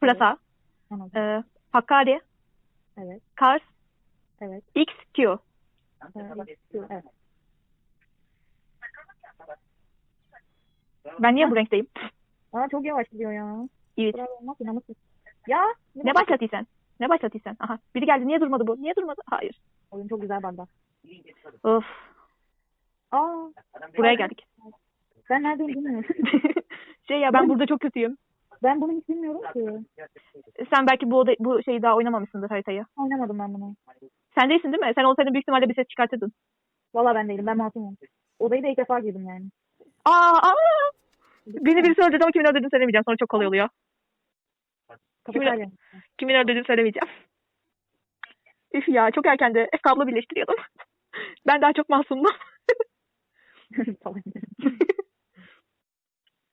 Siyah. Evet. P. Plasa. Anladım. E, Hakkari. Evet. Kars. Evet. X. Q. Ee, evet. Ben niye bu renkteyim? Aa çok yavaş gidiyor ya. Evet. Bravo olmaz inanılmaz. Ya Ne başlattıysan? Ne başlattıysan? Aha. Biri geldi. Niye durmadı bu? Niye durmadı? Hayır. Oyun çok güzel banda. Of. Aa Buraya geldik. ben neredeyim bilmiyorum. şey ya ben burada çok kötüyüm. Ben bunu hiç bilmiyorum ki. Sen belki bu oda- bu şeyi daha oynamamışsındır haritayı. Oynamadım ben bunu. Sen değilsin değil mi? Sen olsaydın büyük ihtimalle bir ses çıkartırdın. Valla ben değilim. Ben masumum. Odayı da ilk defa girdim yani. Aa, aa. Beni birisi öldürdü ama kimin öldürdüğünü söylemeyeceğim. Sonra çok kolay oluyor. Kafeterya. Kimin öldürdüğünü söylemeyeceğim. Üf ya çok erken de kablo birleştiriyordum. ben daha çok masumdum.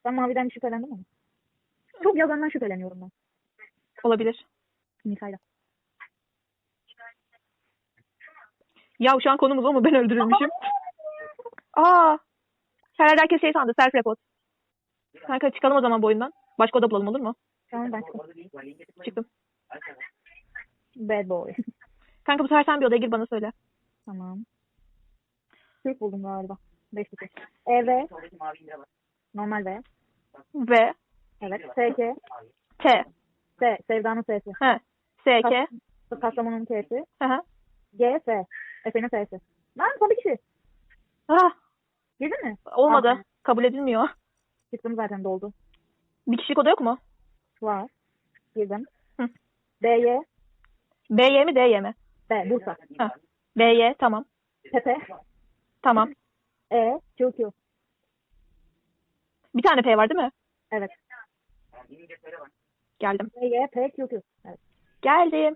Ben maviden şüphelendim ama. Çok yazandan şüpheleniyorum ben. Olabilir. Nikayla. Ya şu an konumuz o mu? Ben öldürülmüşüm. Aa. Herhalde herkes şey sandı. Self report. Kanka çıkalım o zaman bu oyundan. Başka oda bulalım olur mu? Tamam ben çıktım. Çıktım. Bad boy. Kanka bu sefer sen bir odaya gir bana söyle. tamam. Türk buldum galiba. Beş buçuk. E V. Normal V. V. Evet. S K. T. S. Sevda'nın S'si. He. S. K. Kastamonu'nun K'si. Hı hı. G. S. Efe'nin S'si. Lan son bir kişi. Ah, Girdin mi? olmadı. Ah. Kabul edilmiyor. Çıktım zaten doldu. Bir kişilik oda yok mu? Var. Girdim. Hı. B. Y. B, Y mi D, Y mi? B. Bursa. Ha. B, Y tamam. Tepe. Tamam. E. Q. Q. Bir tane P var değil mi? Evet. Geldim. Y. P. Q. Q. Evet. Geldim.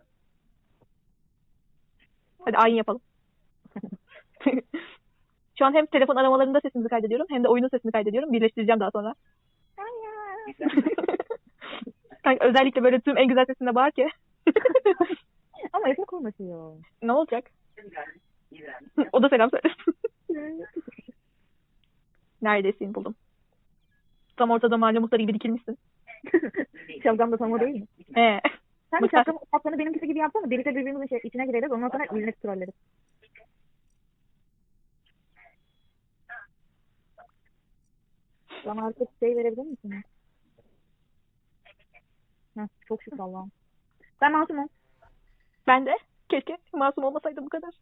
Hadi ayin yapalım. Şu an hem telefon aramalarında sesimizi kaydediyorum hem de oyunun sesini kaydediyorum. Birleştireceğim daha sonra. Kanka özellikle böyle tüm en güzel sesinde bağır ki. Ama Efe konuşuyor. ne olacak? o da selam söylesin. Neredesin buldum. Tam ortada mahalle muhtarı gibi dikilmişsin. Şapkam da o değil mi? He. Sen de şapkamı, şapkanı benimkisi gibi yapsana. Birlikte birbirimizin şey, içine gireriz. Ondan sonra birbirine trolleriz. Bana artık şey verebilir misin? Heh, çok şükür Allah'ım. Ben masumum. Ben de. Keşke masum olmasaydı bu kadar.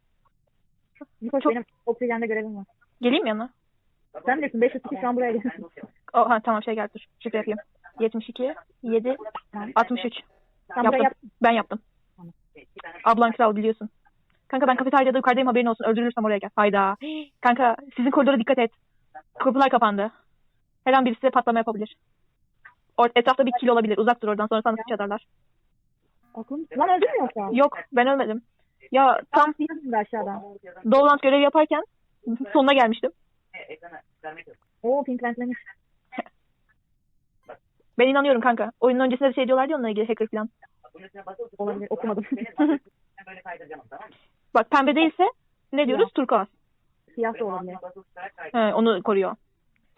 Nikoş Çok- benim oksijende görevim var. Geleyim yanına? Sen bilirsin 502 şu an buraya gel. Oh, ha, tamam şey gel dur. Şifre yapayım. 72, 7, 63. Sen buraya Yaptım. yap. Ben yaptım. Ablan kral biliyorsun. Kanka ben kafeteryada yukarıdayım haberin olsun. Öldürürsem oraya gel. Hayda. Kanka sizin koridora dikkat et. Kapılar kapandı. Her an birisi patlama yapabilir. Or etrafta bir kil olabilir. Uzak dur oradan sonra sana sıç atarlar. Aklım... Lan öldün mü yoksa? Yok ben ölmedim. Ya tam aşağıdan. Dolant görev yaparken sonuna gelmiştim. Oo pink renklemiş. Ben inanıyorum kanka. Oyunun öncesinde de şey diyorlardı ya onunla ilgili hacker falan. Olabilir okumadım. Bak pembe değilse ne diyoruz? Turkuaz. Siyah da olabilir. He, onu koruyor.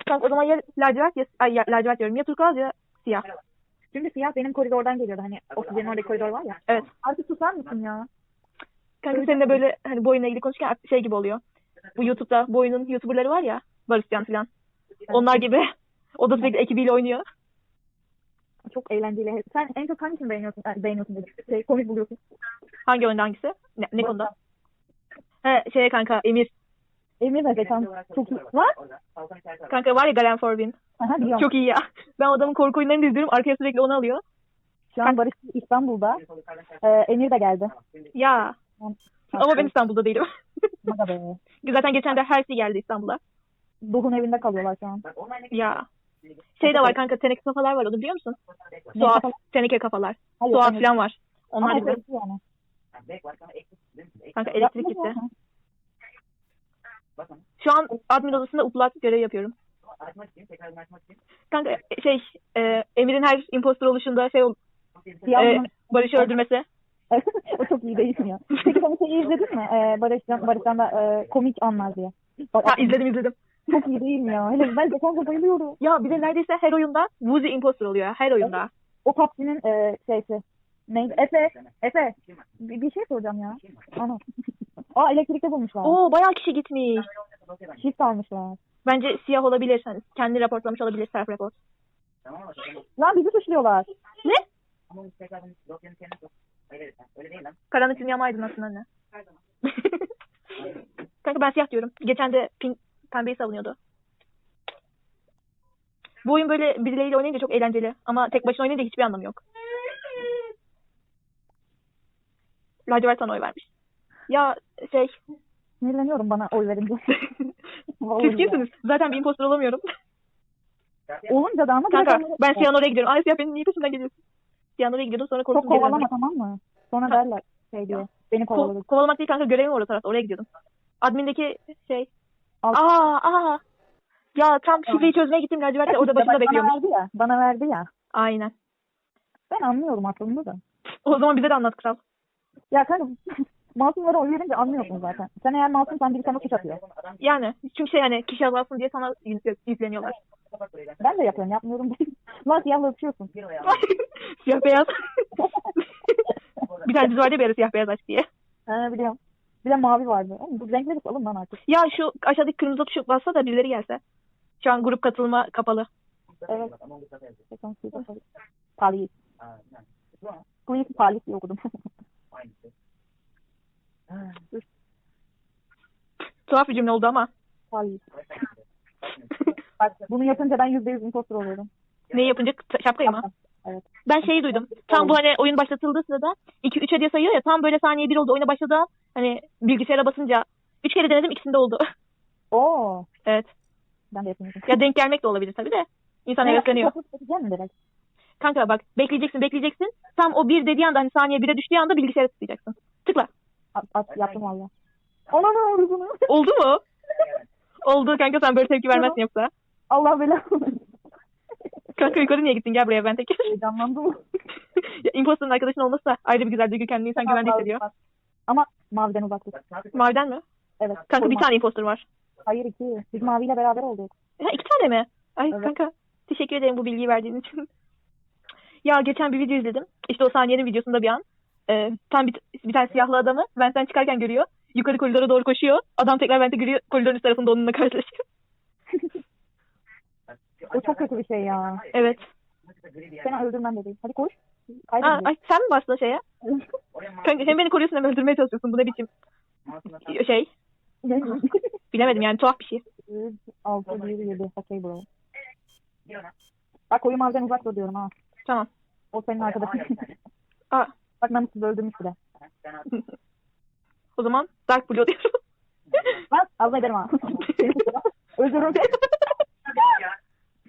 Kanka o zaman ya lacivert ya, ay, ya lacivert diyorum. Ya turkuaz ya siyah. Çünkü siyah benim koridordan geliyordu. Hani oksijenin oradaki koridor var ya. Evet. Artık susar mısın ya? Kanka senin de böyle hani bu oyunla ilgili konuşurken şey gibi oluyor. Bu YouTube'da bu oyunun YouTuber'ları var ya. Barışcan falan. Onlar gibi. O da sürekli ekibiyle oynuyor. Çok eğlenceli. Sen en çok hangisini beğeniyorsun? Yani beğeniyorsun dedim. Şey, komik buluyorsun. Hangi oyunda hangisi? Ne, ne konuda? He şeye kanka Emir. Emir de geçen çok iyi. Var? Kanka var ya Galen Forbin. Aha biliyorum. Çok iyi ya. Ben adamın korku oyunlarını izliyorum. Arkaya sürekli onu alıyor. Şu an Barış İstanbul'da. Ee, Emir de geldi. Ya. Ama ben İstanbul'da değilim. Zaten geçen de Hersi geldi İstanbul'a. Doğu'nun evinde kalıyorlar şu an. Ya. Şey de var kanka teneke kafalar var onu biliyor musun? Suat, kafalar? teneke kafalar. Hayır, Suat falan var. Onlar Ama gibi. yani. Kanka elektrik gitti. Şu an admin odasında upload görev yapıyorum. Kanka şey e, Emir'in her impostor oluşunda şey e, Barış'ı öldürmesi. o çok iyi değil mi ya? Peki sen şeyi izledin mi? Ee, Barış'tan, Barış'tan da e, komik anlar diye. Bak, Ha izledim izledim. Çok iyi değil mi ya? Hele ben Defansa bayılıyorum. Ya bir de neredeyse her oyunda Woozy imposter oluyor. Her oyunda. O PUBG'nin e, şeysi. Neydi? Efe. Efe. Bir, bir şey soracağım ya. Ana. Aa elektrikte bulmuşlar. Oo bayağı kişi gitmiş. Çift almışlar. Bence siyah olabilir. Hani kendi raportlamış olabilir self report. Lan bizi suçluyorlar. Ne? Karanlık dünya mı aydınlatsın anne? Kanka ben siyah diyorum. Geçen de pink, pembeyi savunuyordu. Bu oyun böyle birileriyle oynayınca çok eğlenceli. Ama tek başına oynayınca hiçbir anlamı yok. Lacivert sana oy vermiş. Ya şey, Sinirleniyorum bana oy verince. Siz kimsiniz? Zaten bir impostor olamıyorum. Olunca da ama Kanka ben siyahın oraya gidiyorum. Ay siyah benim niye peşimden geliyorsun? Siyahın oraya gidiyordum sonra Çok korktum geri kovalama döndüm. tamam mı? Sonra derler şey diyor. Beni kovaladı. Ko- kovalamak değil kanka görevim var o tarafta. Oraya gidiyordum. Admindeki şey. Al. Aa aa. Ya tam şifreyi çözmeye gittim lacivertte orada başında Bana bekliyormuş. verdi ya. Bana verdi ya. Aynen. Ben anlıyorum aslında da. O zaman bize de anlat kral. Ya kanka masumlara oy verince anlıyorsun zaten. Sen eğer masumsan biri sana suç atıyor. Yani çünkü şey hani kişi azalsın diye sana yük- yükleniyorlar. Ben de yapıyorum yapmıyorum. Lan siyahla öpüyorsun. siyah beyaz. bir tane dizi vardı ya bir ara siyah beyaz aç diye. He biliyorum. Bir de mavi vardı. Oğlum, bu renkleri alın lan artık. Ya şu aşağıdaki kırmızı tuşu bassa da birileri gelse. Şu an grup katılma kapalı. Evet. Paris. Greek Paris diye okudum. Tuhaf bir cümle oldu ama. Bak bunu yapınca ben yüzde yüz impostor oluyorum. Neyi yapınca şapkayı mı? Evet. Ben şeyi duydum. Tam bu hani oyun başlatıldığı sırada 2 3 diye sayıyor ya tam böyle saniye 1 oldu oyuna başladı. Hani bilgisayara basınca 3 kere denedim ikisinde oldu. Oo. evet. Ben de yapayım. Ya denk gelmek de olabilir tabii de. İnsan hevesleniyor. Direkt? Kanka bak bekleyeceksin bekleyeceksin. Tam o bir dediği anda hani saniye 1'e düştüğü anda bilgisayara tıklayacaksın. Tıkla. At, at, yaptım valla. Ona ne oldu bunu? Oldu mu? Oldu kanka sen böyle tepki vermezsin yoksa. Allah belanı. Kanka yukarı niye gittin gel buraya ben tek. Heyecanlandım. ya, imposterın arkadaşın olması da ayrı bir güzel duygu kendini insan güvende hissediyor. Ama maviden uzak dur. Maviden mi? Evet. Kanka bir tane imposter var. Hayır iki. Biz maviyle beraber olduk. Ha, iki tane mi? Ay Evet. kanka teşekkür ederim bu bilgiyi verdiğin için. ya geçen bir video izledim. İşte o saniyenin videosunda bir an. Ee, tam bir, bir tane siyahlı adamı Vent'ten çıkarken görüyor. Yukarı koridora doğru koşuyor. Adam tekrar Vent'e görüyor. Koridorun üst tarafında onunla karşılaşıyor. O çok kötü bir şey ya. Evet. Seni öldürmem dedi. Hadi koş. Aa, ay sen mi bastın şeye? Kanka hem beni koruyorsun hem öldürmeye çalışıyorsun. Bu ne biçim şey? Bilemedim yani tuhaf bir şey. 6, 1, 7. Okey bro. Bak koyu maviden uzak dur diyorum ha. Tamam. O senin arkadaşın. Aa, Bak namussuz öldürmüş bile. o zaman Dark Blue diyorum. Bak Allah ederim ha. Seni.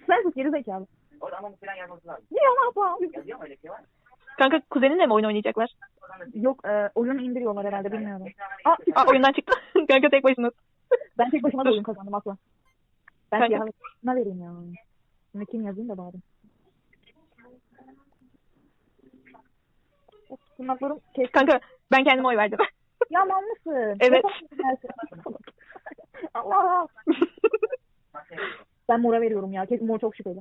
Sen sus geri zekalı. Orada ama falan yazması lazım. Niye ne yapalım? Yazıyor mu öyle bir şey var? Kanka kuzeninle mi oyun oynayacaklar? Yok e, oyunu indiriyorlar herhalde bilmiyorum. Aa, Aa, oyundan çıktı. Kanka tek başına. ben tek başıma da oyun kazandım asla. Ben Kanka. siyahı ne vereyim ya. Şimdi kim yazayım da bari. Tırnaklarım kes. Kanka ben kendime oy verdim. Ya mal mısın? Evet. Allah. Ben mora veriyorum ya. Kesin mor çok şüpheli.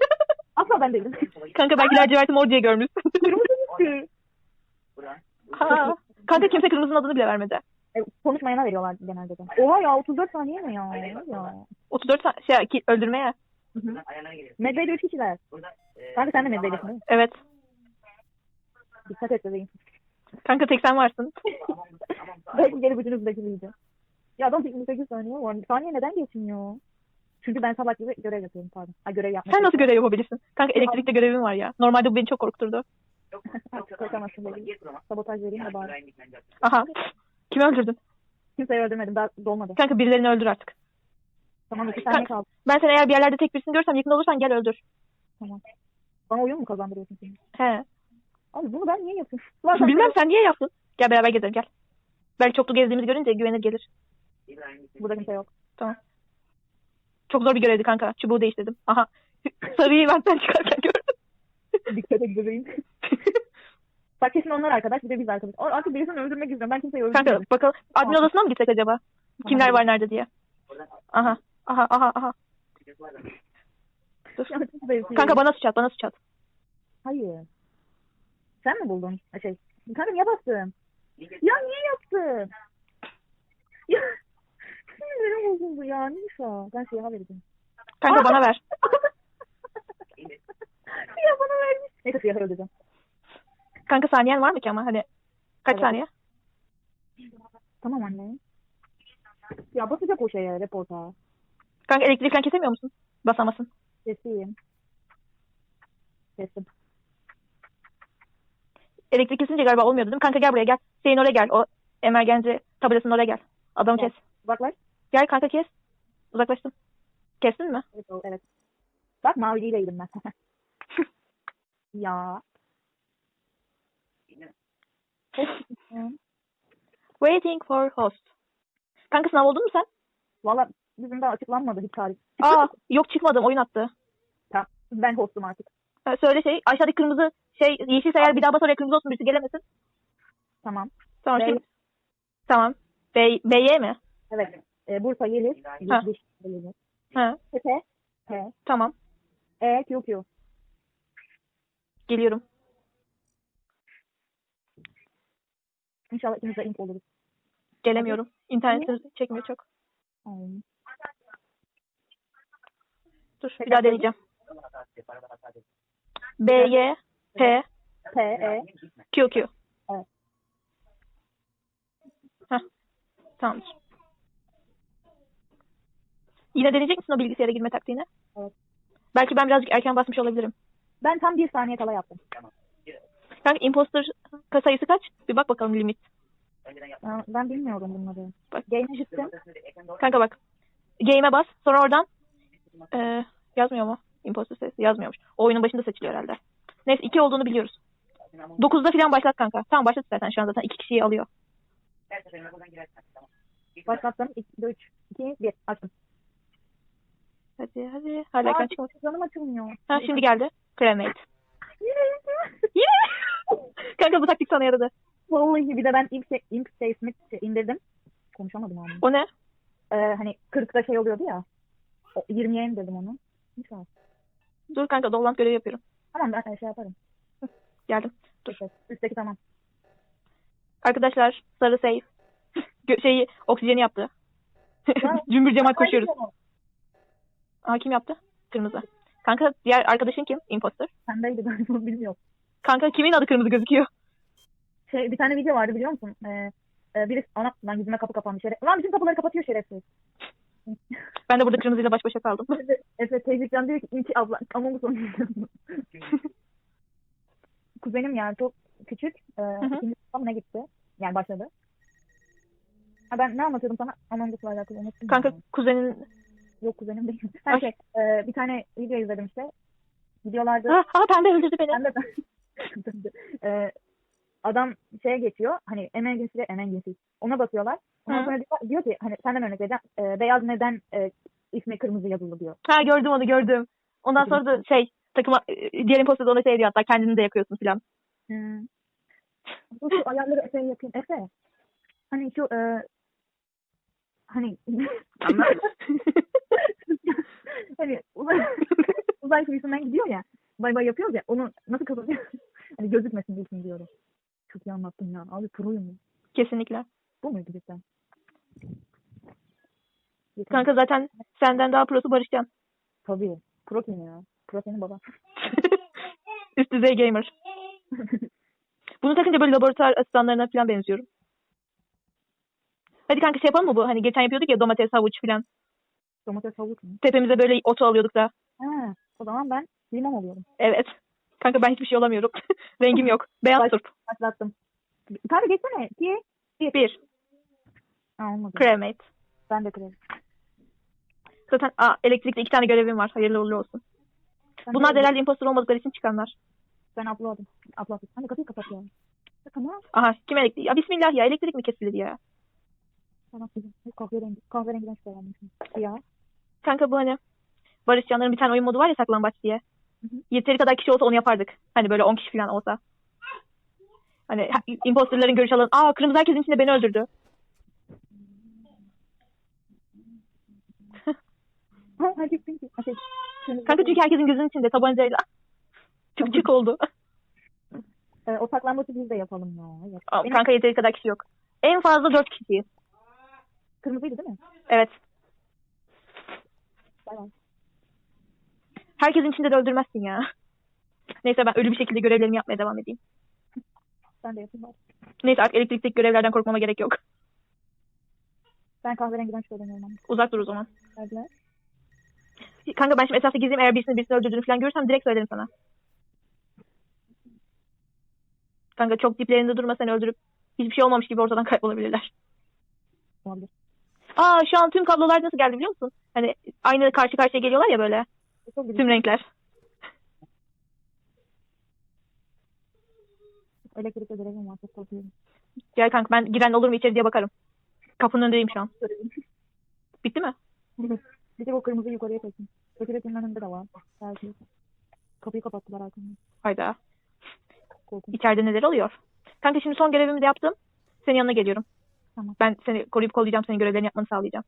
Asla ben değilim. Kanka belki laciverti mor diye görmüşsün. Kırmızı. Buradan. Ha. Kanka kimse kırmızının adını bile vermedi. E, konuşmayana veriyorlar genelde de. Oha ya 34 saniye mi ya? ya. 34 sa- şey ki, öldürmeye. Buradan ayarlara giriyor. Medve'de 3 kişiler. Burada e, Kanka sen de Medve'desin değil mi? Evet. Dikkat et bebeğim. Kanka tek sen varsın. Belki geri bütünüz bekleyici. Ya adam 28 saniye var. Saniye neden geçmiyor? Çünkü ben sabah gibi görev yapıyorum pardon. Ha görev yapmak. Sen nasıl görev yapabilirsin? Kanka elektrikte görevim var ya. Normalde bu beni çok korkuturdu. çok çok Korkamazsın kurama. Sabotaj vereyim de bari. Aha. Kimi öldürdün? Kimseyi öldürmedim. Daha dolmadı. Kanka birilerini öldür artık. Tamam 2 saniye kaldı. Ben seni eğer bir yerlerde tek birisini görsem yakın olursan gel öldür. Tamam. Bana oyun mu kazandırıyorsun şimdi? He. Abi bunu ben niye yapıyorum? Lan Bilmem sen niye yaptın? Gel beraber gezelim gel. Belki çoklu gezdiğimizi görünce güvenir gelir. Burada kimse yok. Tamam. Çok zor bir görevdi kanka. Çubuğu değiştirdim. Aha. Sarıyı benden çıkarken gördüm. Dikkat bebeğim. Bak kesin onlar arkadaş bir de biz arkadaş. O- Artık birisini öldürmek istiyorum. Ben kimseyi Kanka öldürmedim. bakalım. Admin odasına mı gitsek acaba? Kimler var nerede diye. Aha. Aha aha aha. Dur. Kanka bana sıçat bana sıçat. Hayır. Sen mi buldun? Şey. Kanka niye bastın? Ya niye yaptın? Ya. Bozuldu ya. Nisa. Ben siyaha vereceğim. Kanka bana ver. Siyah bana vermiş. Neyse siyahı öldüreceğim. Kanka saniyen var mı ki ama hani kaç Evet. saniye? Tamam anne. Ya basacak o şeye reporta. Kanka elektrik falan kesemiyor musun? Basamasın. Sesiyim. Sesim. Elektrik kesince galiba olmuyordu değil mi? Kanka gel buraya gel. Şeyin oraya gel. O emergency tabelasının oraya gel. Adamı kes. Uzaklaş. Gel kanka kes. Uzaklaştım. Kestin mi? Evet, evet. Bak maviliğiydim ben. ya. Waiting for host. Kanka sınav oldun mu sen? Valla bizim daha açıklanmadı hiç tarih. Aa yok çıkmadım oyun attı. Tamam. Ben hostum artık. Ha, söyle şey aşağıdaki kırmızı şey yeşilse eğer bir daha bas oraya kırmızı olsun birisi gelemesin. Tamam. Tamam şimdi. Tamam. Bey, B'ye mi? Evet. Ee, Bursa Yeliz. Ha. Yeliz. Ha, Tepe. T. tamam. E. Q. Q. Geliyorum. İnşallah ikimiz de imp oluruz. Gelemiyorum. İnternetiniz çekmiyor çok. Dur bir daha deneyeceğim. B, Y, P, P. E. Q, Q. Evet. Heh. Tamamdır. Yine deneyecek misin o bilgisayara girme taktiğini? Evet. Belki ben birazcık erken basmış olabilirim. Ben tam bir saniye kala yaptım. Kanka imposter sayısı kaç? Bir bak bakalım limit. Ya, Ben bilmiyorum bunları. Bak. Game'e gittim. Kanka bak. Game'e bas. Sonra oradan eee yazmıyor mu? Imposter sayısı yazmıyormuş. O oyunun başında seçiliyor herhalde. Neyse iki olduğunu biliyoruz. 9'da falan başlat kanka. Tamam başlat zaten şu an zaten iki kişiyi alıyor. Tamam. Başlattım. 2, 3, 2, 1. Açtım. Hadi hadi. Hala çıkmadı. Canım açılmıyor. Ha şimdi geldi. Cremate. Yine. Kanka bu taktik sana yaradı. Vallahi bir de ben imp, imp sesini indirdim. Konuşamadım abi. O ne? Ee, hani 40'da şey oluyordu ya. O 20'ye indirdim onu. İnşallah. Dur kanka dolant görevi yapıyorum. Tamam ben şey yaparım. Geldim. Dur. Üstteki tamam. Arkadaşlar sarı safe. Gö- şeyi oksijeni yaptı. Ya. Cümbür cemaat koşuyoruz. Aa kim yaptı? Kırmızı. Kanka diğer arkadaşın kim? Imposter. Sendeydi ben bunu bilmiyorum. Kanka kimin adı kırmızı gözüküyor? Şey, bir tane video vardı biliyor musun? Ee, e, birisi ana lan yüzüme kapı kapandı şeref. Lan bizim kapıları kapatıyor şerefsiz. Ben de burada kırmızıyla baş başa kaldım. Efe teyzekcan diyor ki İnci abla bu sonu Kuzenim yani çok küçük. Hı. ikinci ne gitti? Yani başladı. Ha ben ne anlatıyordum sana? Aman Us'la alakalı. Kanka kuzenin... Yok kuzenim değil. Her şey. e, bir tane video izledim işte. Videolarda Ha, ha pembe öldürdü beni. ben de e, adam şeye geçiyor. Hani emergency emergency. Ona basıyorlar. Ondan Hı. sonra diyor, diyor ki hani senden örnek vereceğim. E, beyaz neden e, ismi kırmızı yazılı diyor. Ha gördüm onu gördüm. Ondan sonra da şey takıma diğer imposter ona şey diyor hatta kendini de yakıyorsun filan. Hmm. Bu şu ayarları Efe'ye yapayım. Efe. Hani şu e, hani hani uzay, uzay kıyısından gidiyor ya. Bay bay yapıyoruz ya. Onu nasıl kapatıyor? hani gözükmesin diye diyorum. Çok iyi anlattın ya. Abi proyum ya. Kesinlikle. Bu muydu cidden? Kanka zaten senden daha prosu Barışcan. Tabii. Pro kim ya? Pro senin baba. Üst düzey gamer. Bunu takınca böyle laboratuvar asistanlarına falan benziyorum. Hadi kanka şey yapalım mı bu? Hani geçen yapıyorduk ya domates, havuç falan. Domates havuç mu? Tepemize böyle otu alıyorduk da. Ha, o zaman ben limon oluyorum. Evet. Kanka ben hiçbir şey olamıyorum. Rengim yok. Beyaz Baş- turp. Başlattım. Kanka geçsene. Ki. Bir. Ha olmadı. Cremate. Ben de krem. Zaten aa, elektrikte iki tane görevim var. Hayırlı uğurlu olsun. Ben Bunlar de- da herhalde imposter olmadıkları için çıkanlar. Ben upload'um. Upload. Hani kapıyı kapat ya. Tamam. Aha kim elektrik? Ya bismillah ya elektrik mi kesildi ya? Tamam. Kahverengi. Kahverengiden şüphelenmişim. Ya. Kanka bu hani Barış Canlar'ın bir tane oyun modu var ya saklambaç diye. Hı hı. Yeteri kadar kişi olsa onu yapardık. Hani böyle 10 kişi falan olsa. Hani ha- imposterların görüş alanı. Aa kırmızı herkesin içinde beni öldürdü. Kanka çünkü herkesin gözünün içinde tabancayla. Çık çık oldu. Ee, o saklambaçı biz de yapalım ya. Evet. Aa, Kanka yeteri kadar kişi yok. En fazla dört kişiyiz. kırmızıydı değil mi? Evet. Herkesin içinde de öldürmezsin ya. Neyse ben ölü bir şekilde görevlerimi yapmaya devam edeyim. Ben de yapayım bari. Neyse artık elektrikteki görevlerden korkmama gerek yok. Ben kahverengiden ama. Uzak dur o zaman. Verdiler. Kanka ben şimdi etrafta gezeyim eğer birisini birisini öldürdüğünü falan görürsem direkt söylerim sana. Kanka çok diplerinde durma seni öldürüp hiçbir şey olmamış gibi ortadan kaybolabilirler. Olabilir. Aa şu an tüm kablolar nasıl geldi biliyor musun? Hani aynı karşı karşıya geliyorlar ya böyle tüm renkler. Var. Çok korkuyorum. Gel kanka ben giren olur mu içeri diye bakarım. Kapının önündeyim şu an. Bitti mi? bir de o kırmızıyı yukarıya çektim. Öteki önünde de var. Belki. Kapıyı kapattılar arkamda. Hayda. Korkunç. İçeride neler oluyor? Kanka şimdi son görevimi de yaptım. Senin yanına geliyorum. Tamam. Ben seni koruyup kollayacağım. Senin görevlerini yapmanı sağlayacağım.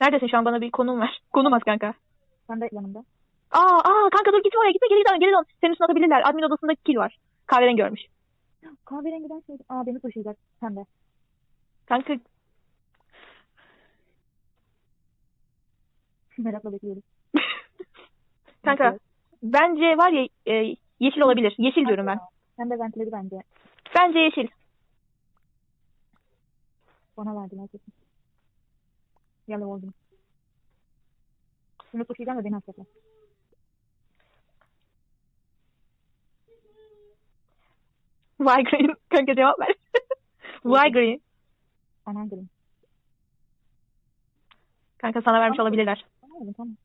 Neredesin şu an bana bir konum ver. Konum at kanka. Sen de yanımda. Aa, aa kanka dur gitme oraya gitme geri dön geri dön. Senin üstüne atabilirler. Admin odasında kil var. Kahverengi görmüş. Kahverengiden şey. Aa beni taşıyacak. Sen de. Kanka Merakla bekliyoruz. kanka bence var ya e, yeşil olabilir. Yeşil diyorum ben. Sen de ventiledi bence. Bence yeşil. Bana verdiler kesin. Yalı oldum. Şimdi taşıyacağım ve beni atacaklar. Why green? Kanka cevap ver. Why green? Anan gelin. Kanka sana vermiş olabilirler. Tamam tamam.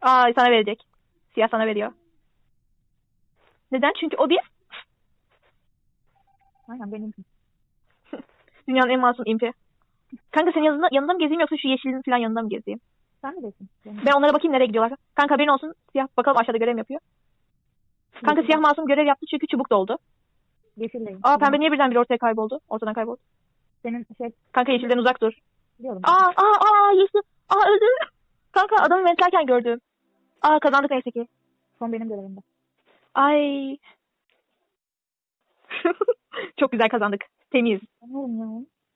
Aa sana verecek. Siyah sana veriyor. Neden? Çünkü o bir Aynen benim. Dünyanın en masum impi. Kanka senin yanında, yanında mı gezeyim yoksa şu yeşilin falan yanında mı gezeyim? Sen mi desin? Benim. Ben onlara bakayım nereye gidiyorlar. Kanka haberin olsun. Siyah bakalım aşağıda görev mi yapıyor. Kanka siyah masum görev yaptı çünkü çubuk doldu. Yeşildeyim. Aa pembe niye birdenbire ortaya kayboldu? Ortadan kayboldu. Senin şey Kanka yeşilden uzak dur. biliyorum. Aa aa aa yeşil. Aa öldü. Kanka adamı mentlerken gördüm. Aa kazandık neyse ki. Son benim görevimde. Ay. Çok güzel kazandık. Temiz.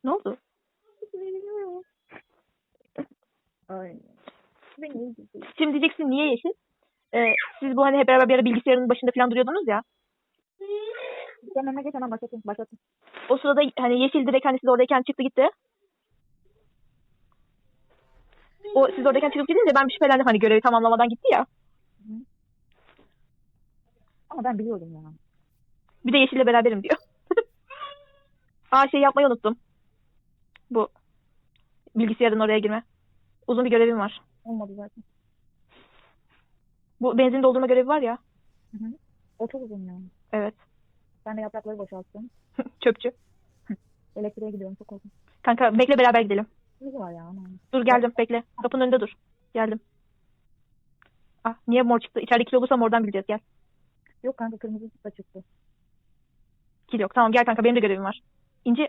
Ne oldu? Şimdi diyeceksin niye yeşil? Ee, siz bu hani hep beraber bir ara bilgisayarın başında falan duruyordunuz ya. Önüne geç hemen başlatın. Başlatın. O sırada hani yeşil direkt hani siz oradayken çıktı gitti. O siz oradayken çıkıp gidince ben bir şüphelendim hani görevi tamamlamadan gitti ya. Ama ben biliyordum ya. Bir de yeşille beraberim diyor. Aa şey yapmayı unuttum. Bu bilgisayarın oraya girme. Uzun bir görevim var. Olmadı zaten. Bu benzin doldurma görevi var ya. Hı hı. O çok uzun ya. Evet. Ben de yaprakları boşalttım. Çöpçü. Elektriğe gidiyorum çok korkunç. Kanka bekle beraber gidelim. Ne var ya aman. Dur geldim bekle. Kapının önünde dur. Geldim. Ah niye mor çıktı? İçeride kil olursam oradan bileceğiz gel. Yok kanka kırmızı da çıktı. Kil yok. Tamam gel kanka benim de görevim var. İnci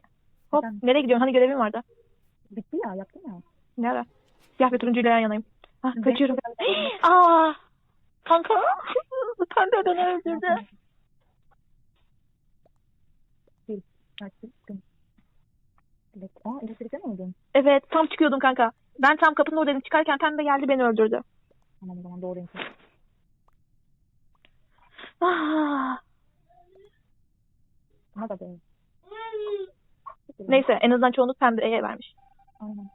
hop Efendim? nereye gidiyorsun? Hani görevim vardı. Bitti ya yaptım ya. Ne ara? Siyah ve turuncuyla yan yanayım. Ah Ben- kaçıyorum. Aa kanka. Pembe beni öldürdü. Açtım. Sıkın. Evet. Aa elektrikte mi oldun? Evet tam çıkıyordum kanka. Ben tam kapının oradaydım. Çıkarken pembe geldi beni öldürdü. Tamam o zaman doğru insan. Ah. Bana da böyle. Neyse en azından çoğunluk pembeye vermiş. Aynen.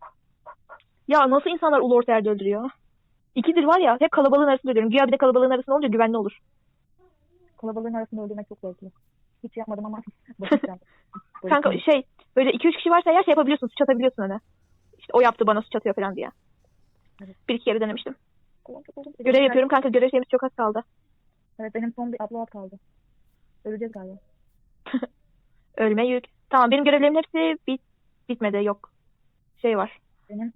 Ya nasıl insanlar ulu orta yerde öldürüyor? İkidir var ya hep kalabalığın arasında ölüyorum. Güya bir de kalabalığın arasında olunca güvenli olur. Kalabalığın arasında öldürmek çok zevkli. Hiç yapmadım ama. Böyle Kanka şey böyle 2-3 kişi varsa eğer şey yapabiliyorsun. Suç atabiliyorsun öne. İşte o yaptı bana suç atıyor falan diye. Evet. Bir iki kere denemiştim. Görev yapıyorum kanka görev şeyimiz çok az kaldı. Evet benim son bir upload kaldı. Öleceğiz galiba. Ölme yük. Tamam benim görevlerimin hepsi bit bitmedi yok. Şey var. Benim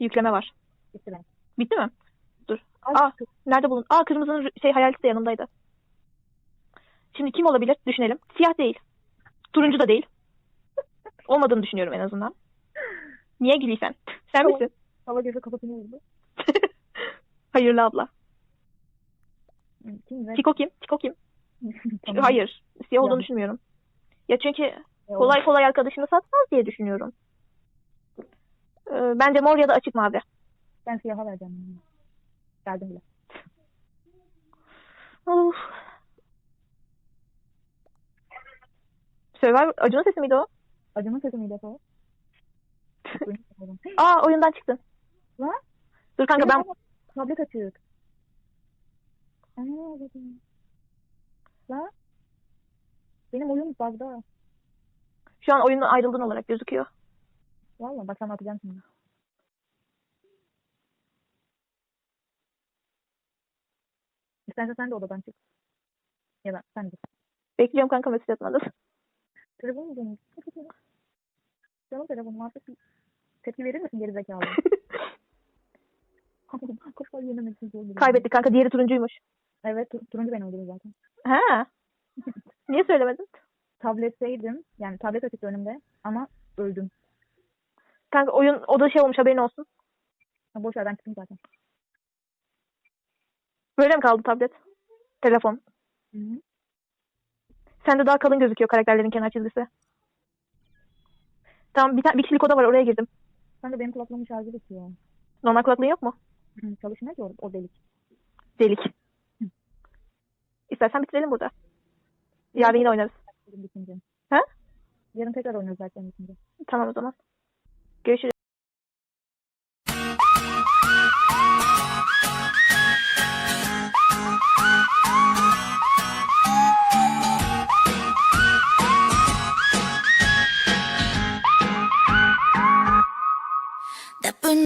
Yükleme var. bitti ben. Bitti mi? Dur. Ay, Aa nerede bulun? Aa kırmızının şey hayaleti de yanımdaydı. Şimdi kim olabilir? Düşünelim. Siyah değil. Turuncu da değil. Olmadığını düşünüyorum en azından. Niye gülüyorsun? Sen Tamam. misin? Hava gözü kapatını vurdu. Hayırlı abla. Kim ve? Tiko kim? Tiko kim? Hayır. Siyah olduğunu düşünmüyorum. Ya çünkü E, kolay kolay arkadaşını satmaz diye düşünüyorum. Ee, bence mor ya da açık mavi. Ben siyaha vereceğim. Geldim bile. Of. Survivor, Acun'un sesi miydi o? Acımın sesi miydi o? Aa oyundan çıktın. Lan? Dur kanka ben Tablet açık. Dedim. La? Benim oyun bug'da. şu an oyundan ayrıldın olarak gözüküyor. Valla bak sana atacağım şimdi. İstersen sen de odadan çık. Ya da sen de. Bekliyorum kanka mesaj atmadın. Telefon mu canım? Canım telefonum artık tepki verir misin geri zekalı? Koşma yememek için zor. Kaybettik kanka diğeri turuncuymuş. Evet tur- turuncu ben öldürdüm zaten. Ha. Niye söylemedin? Tabletteydim. Yani tablet açık önümde ama öldüm. Kanka oyun o da şey olmuş haberin olsun. Ha, boş ver ben çıktım zaten. Böyle mi kaldı tablet? Telefon. Hı -hı. Sende daha kalın gözüküyor karakterlerin kenar çizgisi. Tamam bir, ta- bir kişilik oda var oraya girdim. Sen de benim kulaklığımın şarjı bitiyor. Normal kulaklığın yok mu? Hı, çalışmıyor ki o, o delik. Delik. İstersen bitirelim burada. Yarın yine oynarız. Bitince. Ha? Yarın tekrar oynarız zaten bitince. Tamam o zaman. Görüşürüz.